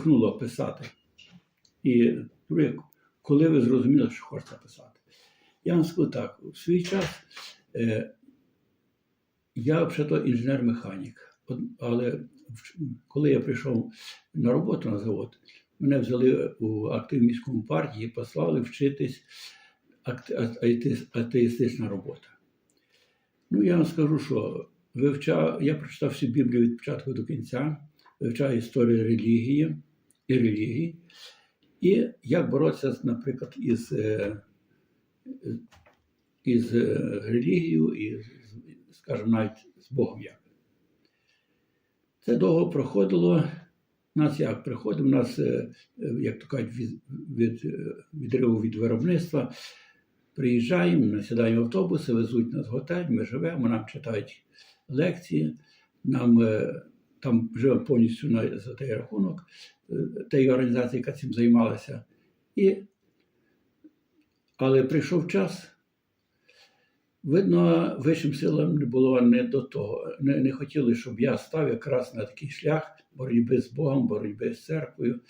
Надихнуло писати? І коли ви зрозуміли, що хочете писати? Я вам скажу так, в свій час е, я взагалі інженер-механік, але коли я прийшов на роботу на завод, мене взяли у актив міському партії, послали вчитись атеїстична робота. Ну, я вам скажу, що вивчав, я прочитав всю Біблію від початку до кінця, вивчаю історію релігії і релігії, і як боротися, наприклад, із, е, із е, релігією і, скажімо, навіть з Богом як. Це довго проходило. У нас як приходимо, у нас, е, як то кажуть, від, від, відриву від виробництва. Приїжджаємо, сідаємо в автобуси, везуть нас в готель, ми живемо, нам читають лекції, нам там живемо повністю на, за той рахунок е, тієї організації, яка цим займалася. І, але прийшов час, видно, вищим силам не було не до того. Не, не хотіли, щоб я став якраз на такий шлях боротьби з Богом, боротьби з церквою,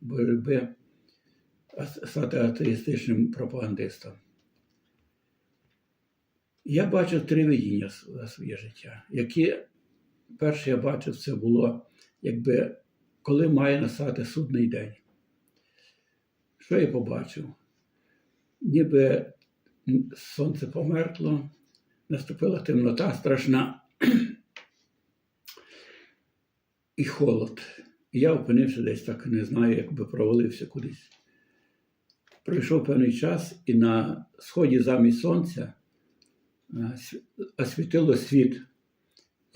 боротьби стати атеїстичним пропагандистом. Я бачив три видіння за своє життя, які перше я бачив, це було, якби коли має настати судний день. Що я побачив? Ніби сонце померкло, наступила темнота страшна і холод. І я опинився десь так, не знаю, якби провалився кудись. Пройшов певний час, і на сході замість сонця освітило світ,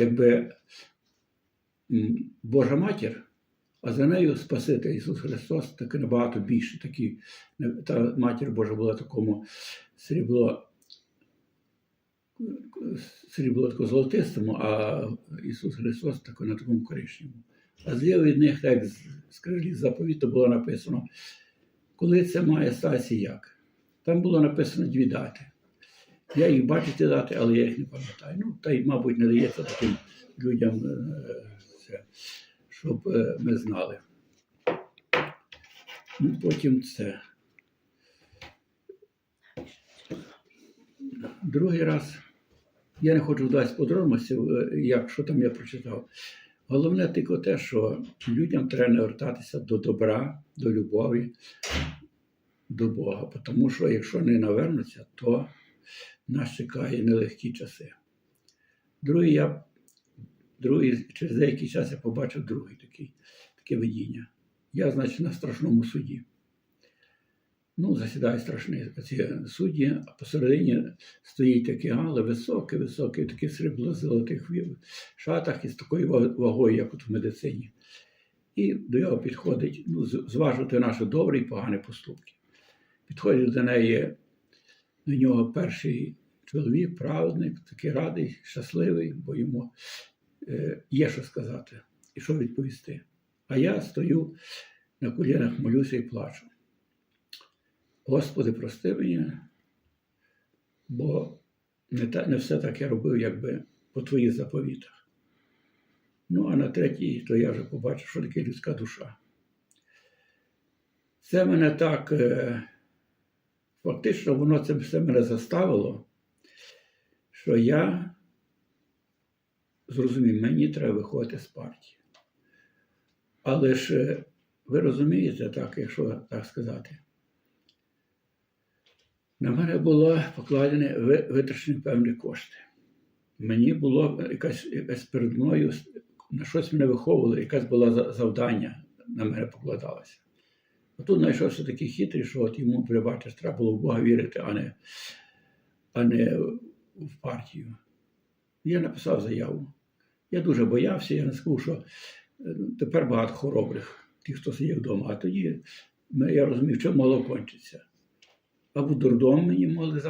якби Божа матір, а за нею Спаситель Ісус Христос, таки набагато більше. Такі, та матір Божа була такому срібло, срібло тако золотистому, а Ісус Христос тако на такому коричневому. А зліва від них, як крилі заповіту було написано, коли це має статися як. Там було написано дві дати. Я їх бачу дати, але я їх не пам'ятаю. Ну, та й, мабуть, не дається таким людям е, це, щоб е, ми знали. Ну, потім це. Другий раз. Я не хочу вдатися подробностей, е, як що там я прочитав. Головне тільки те, що людям треба не вертатися до добра, до любові, до Бога. Тому що якщо не навернуться, то нас чекає нелегкі часи. Другий, я, другий, через деякий час я побачив другий такий, таке видіння. Я, значить, на страшному суді. Ну, засідає страшні судді, а посередині стоїть такий ангел, високий, високий, такий срібло золотих шатах із такою вагою, як от в медицині. І до його підходить ну, зважувати наші добрі і погані поступки. Підходить до неї до нього перший чоловік, праведник, такий радий, щасливий, бо йому е, є що сказати і що відповісти. А я стою на колінах, молюся і плачу. Господи, прости мені, бо не, та, не все так я робив, якби по твоїх заповітах. Ну, а на третій, то я вже побачив, що таке людська душа. Це мене так, е, фактично, воно це все мене заставило, що я зрозумів, мені треба виходити з партії. Але ж е, ви розумієте, так, якщо так сказати, на мене було покладені витрачені певні кошти. Мені було якась, якась перед мною на щось мене виховували, якась була завдання на мене покладалося. А тут знайшовся такий хитрий, що от йому, пробачиш, треба було в Бога вірити, а не, а не в партію. Я написав заяву. Я дуже боявся, я не скажу, що е, тепер багато хоробрих, ті, хто сидів вдома. А тоді я розумів, що могло кончитися. Або дурдом мені могли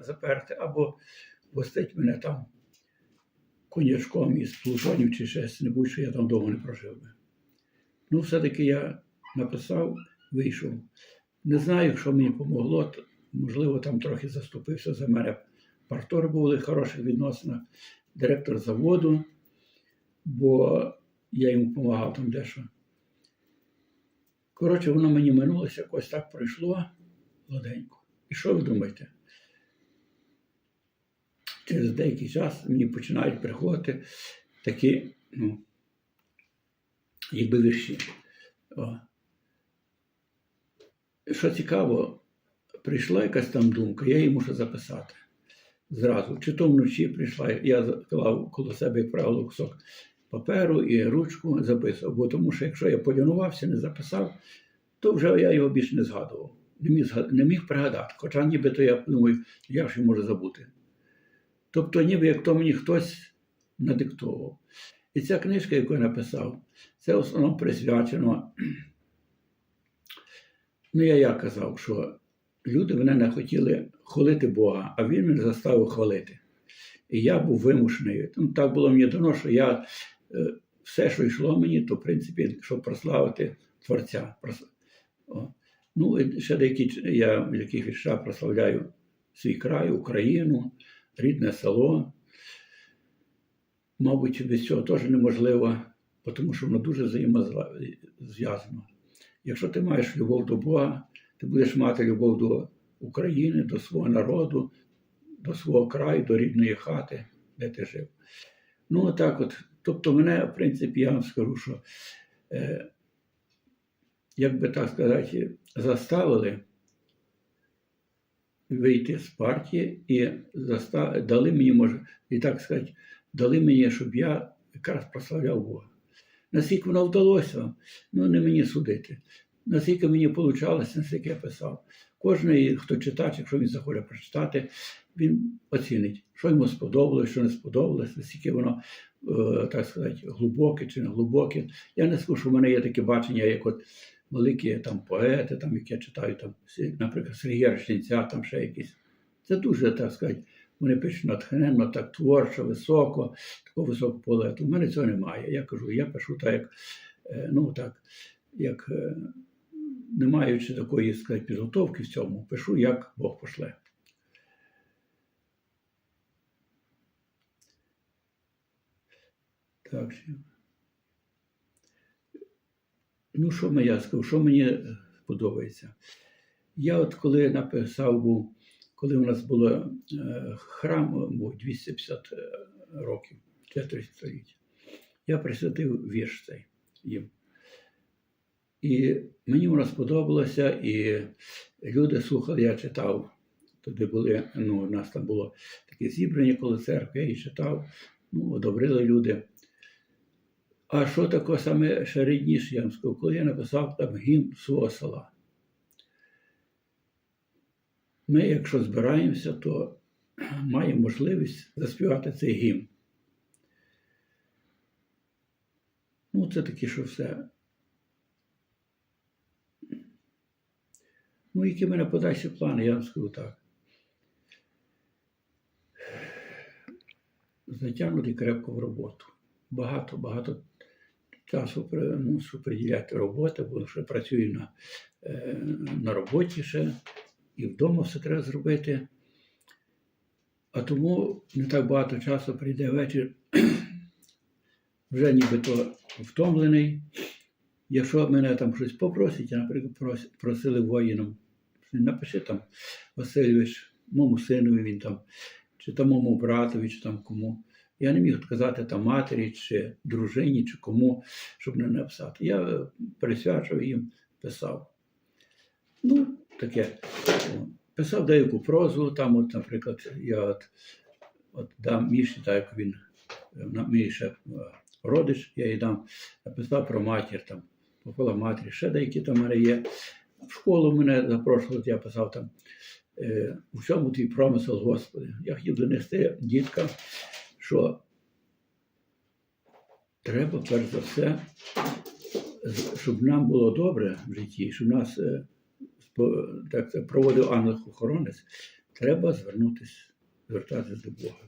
заперти, або гостить мене там конячком із плутонів чи щось небудь, що я там довго не прожив би. Ну, все-таки я написав, вийшов. Не знаю, що мені помогло. Можливо, там трохи заступився за мене. Партор були в хороших відносинах, директор заводу, бо я йому допомагав там дещо. Коротше, воно мені минулося, якось так пройшло гладенько. І що ви думаєте? Через деякий час мені починають приходити такі, ну, якби вірші. Що цікаво, прийшла якась там думка, я її мушу записати зразу. Чи то вночі прийшла, я клав коло себе, як правило, кусок паперу і ручку записував. Бо тому що якщо я полінувався, не записав, то вже я його більше не згадував. Не міг, не міг пригадати. Хоча нібито я думаю, я ж можу забути. Тобто, ніби як то мені хтось надиктовував. І ця книжка, яку я написав, це в основному присвячено. Ну, я як казав, що люди мене не хотіли хвалити Бога, а він мене заставив хвалити. І я був вимушений. Ну, так було мені дано, що я е, все, що йшло мені, то в принципі, щоб прославити Творця. Ну, і ще деякі я в яких віршах прославляю свій край, Україну, рідне село. Мабуть, без цього теж неможливо, тому що воно дуже взаємозв'язано. Якщо ти маєш любов до Бога, ти будеш мати любов до України, до свого народу, до свого краю, до рідної хати, де ти жив. Ну, отак от. Тобто, мене, в принципі, я вам скажу, що, е, як би так сказати, заставили вийти з партії і заста- дали мені, може, і так сказати, дали мені, щоб я якраз прославляв Бога. Наскільки воно вдалося, ну не мені судити. Наскільки мені вийшло, наскільки я писав. Кожен, хто читач, якщо він захоче прочитати, він оцінить, що йому сподобалось, що не сподобалось, наскільки воно, е, так сказати, глибоке чи не глибоке. Я не скажу, що в мене є таке бачення, як от великі там поети, там, які я читаю, там, наприклад, Сергія Речниця, там ще якісь. Це дуже, так сказати, вони пишуть натхненно, так творчо, високо, такого високого полету. У мене цього немає. Я кажу, я пишу так, як, е, ну так, як е, не маючи такої сказати, підготовки в цьому, пишу, як Бог пошле. Так. Ну, що я скажу, що мені е, подобається? Я от коли написав був, коли у нас е, храм, був 250 е, років, четверть століття, я присвятив вірш цей їм. І мені воно сподобалося, і люди слухали, я читав. Туди були, ну, у нас там було таке зібрання коло церкви, я і читав, ну, одобрили люди. А що таке саме ще рідніше, я вам скажу, коли я написав там гімн свого села. Ми, якщо збираємося, то маємо можливість заспівати цей гімн. Ну, це таке, що все. Ну, які в мене подальші плани, я вам скажу так. Затягнути крепко в роботу. Багато, багато часу мушу приділяти роботи, бо ще працюю на, е, на роботі ще, і вдома все треба зробити. А тому не так багато часу прийде вечір, вже нібито втомлений. Якщо мене там щось попросять, я, наприклад, просили воїнам, напиши там Васильович, моєму синові він там, чи там моєму братові, чи там кому. Я не міг сказати там матері, чи дружині, чи кому, щоб не написати. Я е, присвячував їм, писав. Ну, таке. Писав деяку прозу, там, от, наприклад, я от, от дам Міші, так як він, е, мій ще е, родич, я їй дам, написав про матір, там, попала матері, ще деякі там мене є. В школу мене запрошували, я писав там е, у всьому твій промисел, Господи. Я хотів донести діткам, що треба, перш за все, щоб нам було добре в житті, щоб нас так проводив ангел-охоронець, треба звернутися, звертатися до Бога.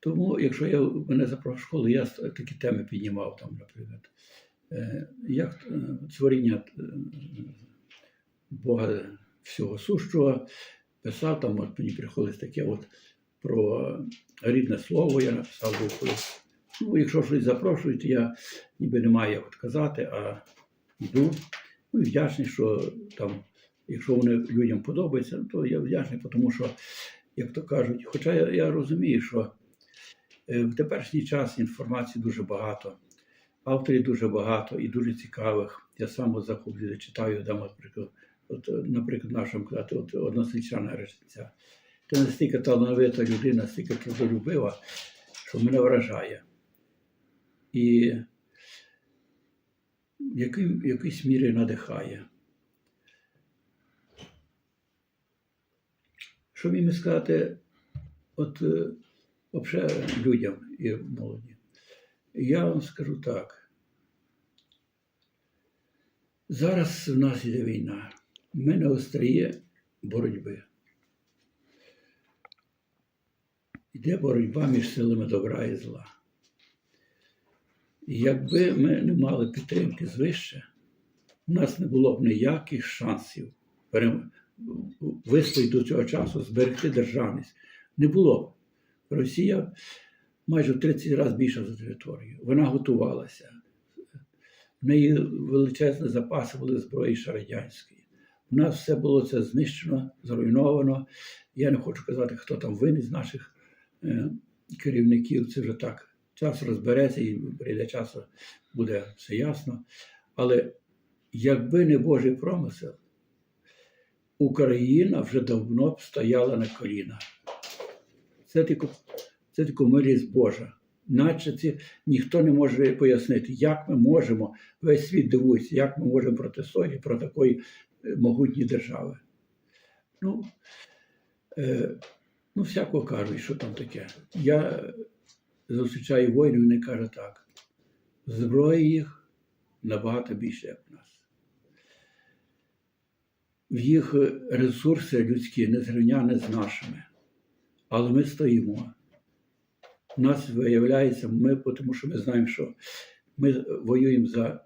Тому, якщо я мене запрошував в школу, я такі теми піднімав там, наприклад, е, як е, творіння е, Бога всього сущого, писав там, от мені приходить таке от про рідне слово, я написав був. Ну, якщо щось запрошують, я ніби не маю як казати, а йду. Ну і вдячний, що там, якщо вони людям подобаються, то я вдячний, тому що, як то кажуть, хоча я, я розумію, що е, в теперішній час інформації дуже багато, авторів дуже багато і дуже цікавих. Я сам от читаю, дам, наприклад, от, наприклад, нашому казати, от односельчана речниця. Це настільки талановита людина, настільки трудолюбива, що мене вражає. І в в якійсь мірі надихає. Що мені сказати, от е, взагалі людям і молоді? Я вам скажу так. Зараз в нас іде війна. Ми на остріє боротьби. Йде боротьба між силами добра і зла. Якби ми не мали підтримки звище, у нас не було б ніяких шансів вистояти до цього часу, зберегти державність. Не було б. Росія майже в 30 разів більша за територію. Вона готувалася. В неї величезні запаси були зброї ще радянської. У нас все було це знищено, зруйновано. Я не хочу казати, хто там винен з наших е, керівників. Це вже так. Час розбереться і прийде час, буде все ясно. Але якби не Божий промисел, Україна вже давно б стояла на колінах. Це тільки, це тільки милість Божа. Наче це ніхто не може пояснити, як ми можемо, весь світ дивується, як ми можемо протистояти проти такої е, могутньої держави. Ну, е, ну всякого кажуть, що там таке. Я зустрічаю воїнів, вони кажуть так: зброї їх набагато більше, як в нас. В їх ресурси людські не зрівняні з нашими. Але ми стоїмо. У нас виявляється, ми, тому що ми знаємо, що ми воюємо за,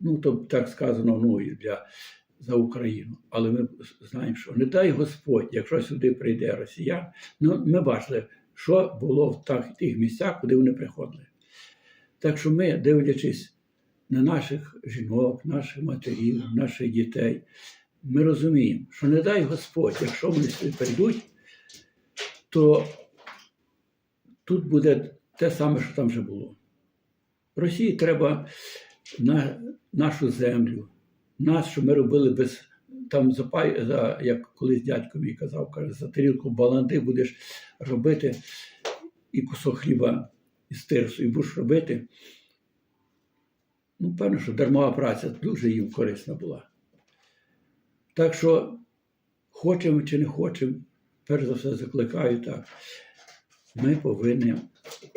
ну, то так сказано, ну, для, за Україну. Але ми знаємо, що не дай Господь, якщо сюди прийде росіян, ну, ми бачили, що було в тих місцях, куди вони приходили. Так що ми, дивлячись на наших жінок, наших матерів, наших дітей, ми розуміємо, що не дай Господь, якщо вони сюди прийдуть, то тут буде те саме, що там вже було. Росії треба на нашу землю, нас, що ми робили без там за, за як колись дядько мій казав, каже, за тарілку баланди будеш робити і кусок хліба із тирсу, і будеш робити. Ну, певно, що дармова праця дуже їм корисна була. Так що, хочемо чи не хочемо, перш за все закликаю так. Ми повинні,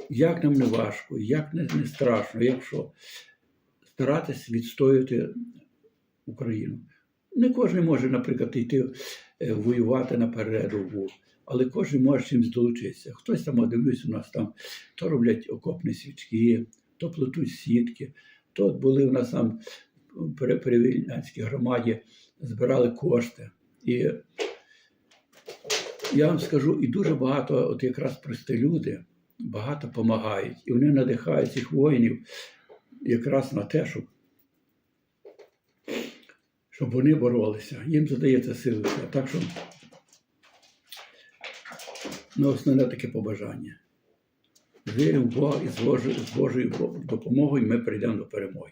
як нам не важко, як не, не страшно, якщо старатись відстояти Україну. Не кожен може, наприклад, йти е, воювати на передову, але кожен може чимось долучитися. Хтось там, дивлюсь, у нас там то роблять окопні свічки, то плетуть сітки, то були у нас там при, при Вільнянській громаді, збирали кошти. І я вам скажу, і дуже багато, от якраз прості люди, багато допомагають. І вони надихають цих воїнів якраз на те, щоб, щоб вони боролися. Їм задається сили. Так що ну, основне таке побажання. Віримо в Бога і з Божою, допомогою ми прийдемо до перемоги.